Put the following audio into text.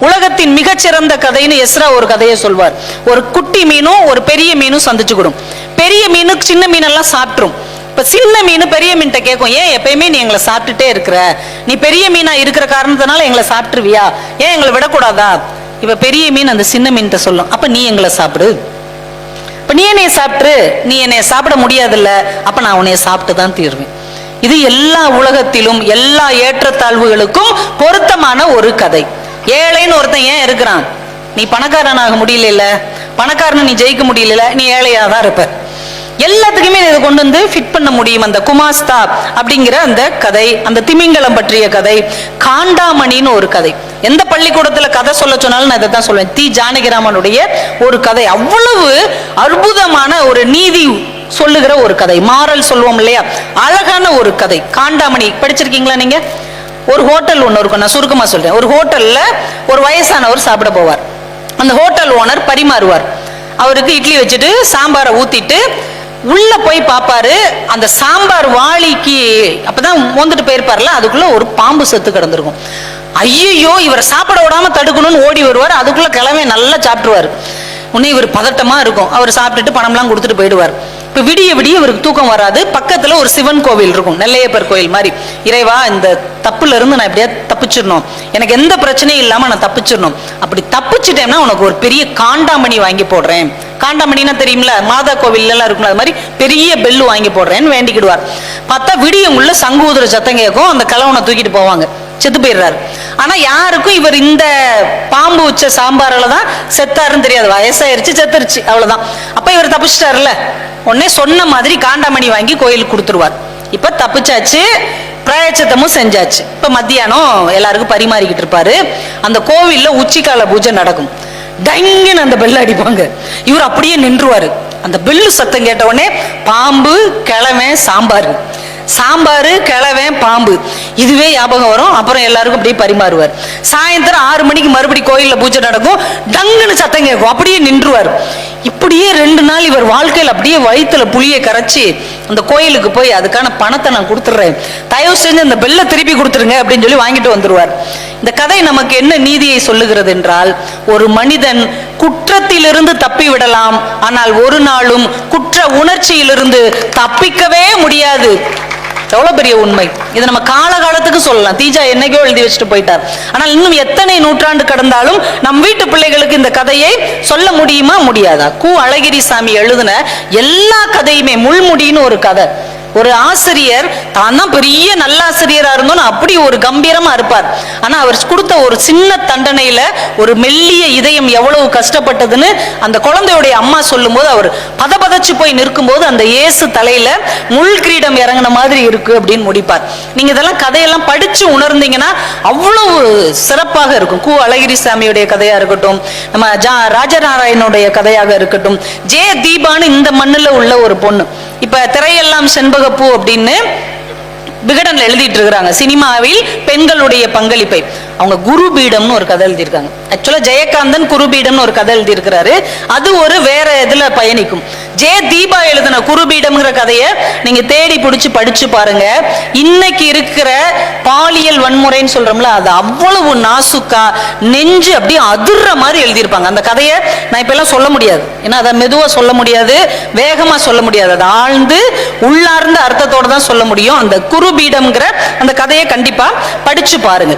உலகத்தின் மிகச்சிறந்த கதைன்னு எஸ்ரா ஒரு கதையை சொல்வார். ஒரு குட்டி மீனும் ஒரு பெரிய மீனும் சந்திச்சுக்கிடும். பெரிய மீனு சின்ன மீனெல்லாம் சாப்பிட்ரும். இப்ப சின்ன மீன் பெரிய மீன்கிட்ட கேட்கும் ஏன் எப்பயுமே நீ எங்களை சாப்பிட்டுட்டே இருக்கிற? நீ பெரிய மீனா இருக்கிற காரணத்தினால எங்களை சாப்பிட்டுருவியா? ஏன் எங்களை விடக்கூடாதா? இப்ப பெரிய மீன் அந்த சின்ன மீன்கிட்ட சொல்லும் அப்ப நீ எங்களை சாப்பிடு. இப்ப நீ என்னைய சாப்பிட்டு நீ என்னைய சாப்பிட முடியாதுல்ல. அப்ப நான் உன்னைய சாப்பிட்டு தான் தீர்வேன். இது எல்லா உலகத்திலும் எல்லா ஏற்றத்தாழ்வுகளுக்கும் பொருத்தமான ஒரு கதை. ஏழைன்னு ஒருத்தன் ஏன் இருக்கிறான்? நீ பணக்காரனாக முடியல பணக்காரனை நீ ஜெயிக்க முடியல நீ ஏழையா தான் இருப்ப. எல்லாத்துக்குமே இதை கொண்டு வந்து ஃபிட் பண்ண முடியும். அந்த குமாஸ்தா அப்படிங்கிற அந்த கதை அந்த திமிங்கலம் பற்றிய கதை காண்டாமணின்னு ஒரு கதை. எந்த பள்ளிக்கூடத்துல கதை சொல்ல சொன்னாலும் நான் இதை தான் சொல்லுவேன் தி. ஜானகிராமனுடைய ஒரு கதை. அவ்வளவு அற்புதமான ஒரு நீதி சொல்லுகிற ஒரு கதை. மாறல் சொல்லுவோம் இல்லையா? அழகான ஒரு கதை. காண்டாமணி படிச்சிருக்கீங்களா நீங்க? ஒரு ஹோட்டல் ஒன்று இருக்கும். நான் சுருக்கமா சொல்றேன். ஒரு ஹோட்டல்ல ஒரு வயசானவர் சாப்பிட போவார். அந்த ஹோட்டல் ஓனர் பரிமாறுவார். அவருக்கு இட்லி வச்சுட்டு சாம்பாரை ஊத்திட்டு உள்ள போய் பார்ப்பாரு அந்த சாம்பார் வாளிக்கு அப்பதான் மோந்துட்டு போயிருப்பார்ல அதுக்குள்ள ஒரு பாம்பு செத்து கிடந்திருக்கும். ஐயோ இவரை சாப்பிட விடாம தடுக்கணும்னு ஓடி வருவார். அதுக்குள்ள கிழமை நல்லா சாப்பிட்டுருவாரு. உடனே இவர் பதட்டமா இருக்கும். அவர் சாப்பிட்டுட்டு பணம்லாம் கொடுத்துட்டு போயிடுவார். இப்ப விடிய விடிய இவருக்கு தூக்கம் வராது. பக்கத்துல ஒரு சிவன் கோவில் இருக்கும். நெல்லையப்பர் கோவில் மாதிரி. இறைவா இந்த தப்புல இருந்து நான் எப்படியா தப்பிச்சிடணும். எனக்கு எந்த பிரச்சனையும் இல்லாம நான் தப்பிச்சிடணும். அப்படி தப்பிச்சிட்டேன்னா உனக்கு ஒரு பெரிய காண்டாமணி வாங்கி போடுறேன். காண்டாமணினா தெரியுமில மாதா கோவில் எல்லாம் இருக்கும்ல அது மாதிரி பெரிய பெல்லு வாங்கி போடுறேன்னு வேண்டிக்கிடுவார். பார்த்தா விடியங்குள்ள சங்கூதர சத்தம் கேட்கும். அந்த கலவனை தூக்கிட்டு போவாங்க. செத்து போயிடுறாரு. ஆனா யாருக்கும் இவர் இந்த பாம்பு உச்ச சாம்பாரால தான் செத்தாருன்னு தெரியாது. வயசாயிருச்சு செத்துருச்சு. அவ்வளவுதான். அப்ப இவர் தப்பிச்சிட்டாருல்ல. உடனே சொன்ன மாதிரி காண்டாமணி வாங்கி கோயிலுக்கு கொடுத்துருவார். இப்ப தப்பிச்சாச்சு பிராயச்சத்தமும் செஞ்சாச்சு. இப்ப மத்தியானம் எல்லாருக்கும் பரிமாறிக்கிட்டு இருப்பாரு. அந்த கோவில்ல உச்சிக்கால பூஜை நடக்கும். டங்குன்னு அந்த பெல் அடிப்பாங்க. இவர் அப்படியே நின்றுவாரு. அந்த பெல்லு சத்தம் கேட்ட உடனே பாம்பு கிழமை சாம்பார். சாம்பார் கிழவன் பாம்பு. இதுவே ஞாபகம் வரும். அப்புறம் எல்லாருக்கும் அப்படியே பரிமாறுவார். சாயந்தரம் ஆறு மணிக்கு மறுபடி கோயிலில் பூஜை நடக்கும். டங்குன்னு சத்தம் கேட்கும். அப்படியே நின்றுவார். இப்படியே ரெண்டு நாள் இவர் வாழ்க்கையில் அப்படியே வயிற்றுல புளியை கரைச்சி அந்த கோயிலுக்கு போய் அதுக்கான பணத்தை நான் கொடுத்துட்றேன் தயவு செஞ்சு அந்த பெல்லை திருப்பி கொடுத்துருங்க அப்படின்னு சொல்லி வாங்கிட்டு வந்துருவார். இந்த கதை நமக்கு என்ன நீதியை சொல்லுகிறது என்றால் ஒரு மனிதன் குற்றத்திலிருந்து தப்பி விடலாம் ஆனால் ஒரு நாளும் குற்ற உணர்ச்சியிலிருந்து தப்பிக்கவே முடியாது. எவ்வளவு பெரிய உண்மை. இது நம்ம காலகாலத்துக்கு சொல்லலாம். தீஜா என்னைக்கோ எழுதி வச்சுட்டு போயிட்டார். ஆனால் இன்னும் எத்தனை நூற்றாண்டு கடந்தாலும் நம் வீட்டு பிள்ளைகளுக்கு இந்த கதையை சொல்ல முடியுமா? முடியாதா? கு. அழகிரி சாமி எழுதின எல்லா கதையுமே முள்முடின்னு ஒரு கதை. ஒரு ஆசிரியர் தான் தான் பெரிய நல்ல ஆசிரியராக இருந்தோன்னு அப்படி ஒரு கம்பீரமாக இருப்பார். ஆனால் அவர் கொடுத்த ஒரு சின்ன தண்டனையில் ஒரு மெல்லிய இதயம் எவ்வளவு கஷ்டப்பட்டதுன்னு அந்த குழந்தையுடைய அம்மா சொல்லும்போது அவர் பதபதச்சு போய் நிற்கும்போது அந்த இயேசு தலையில் முள் கிரீடம் இறங்கின மாதிரி இருக்கு அப்படின்னு முடிப்பார். நீங்கள் இதெல்லாம் கதையெல்லாம் படித்து உணர்ந்தீங்கன்னா அவ்வளவு சிறப்பாக இருக்கும். கு அழகிரி சாமியுடைய கதையாக இருக்கட்டும் நம்ம ஜா ராஜநாராயணனுடைய கதையாக இருக்கட்டும் ஜே தீபான்னு இந்த மண்ணில் உள்ள ஒரு பொண்ணு. இப்ப திரையெல்லாம் செண்பகப்பூ அப்படின்னு விகடனில் எழுதிட்டு இருக்கிறாங்க சினிமாவில் பெண்களுடைய பங்களிப்பை. அவங்க குரு பீடம்னு ஒரு கதை எழுதியிருக்காங்க. ஆக்சுவலாக ஜெயகாந்தன் குரு பீடம்னு ஒரு கதை எழுதியிருக்கிறாரு. அது ஒரு வேற இதில் பயணிக்கும். ஜே தீபா எழுதின குரு பீடம்ங்கிற கதையை நீங்கள் தேடி பிடிச்சி படிச்சு பாருங்க. இன்னைக்கு இருக்கிற பாலியல் வன்முறைன்னு சொல்றோம்ல அது அவ்வளவு நாசுக்கா நெஞ்சு அப்படியே அதிர்ற மாதிரி எழுதியிருப்பாங்க. அந்த கதையை நான் இப்பெல்லாம் சொல்ல முடியாது. ஏன்னா அதை மெதுவாக சொல்ல முடியாது வேகமாக சொல்ல முடியாது. அது ஆழ்ந்து உள்ளார்ந்த அர்த்தத்தோடு தான் சொல்ல முடியும். அந்த குரு குருபீடம்ங்கிற அந்த கதையை கண்டிப்பா படிச்சு பாருங்க.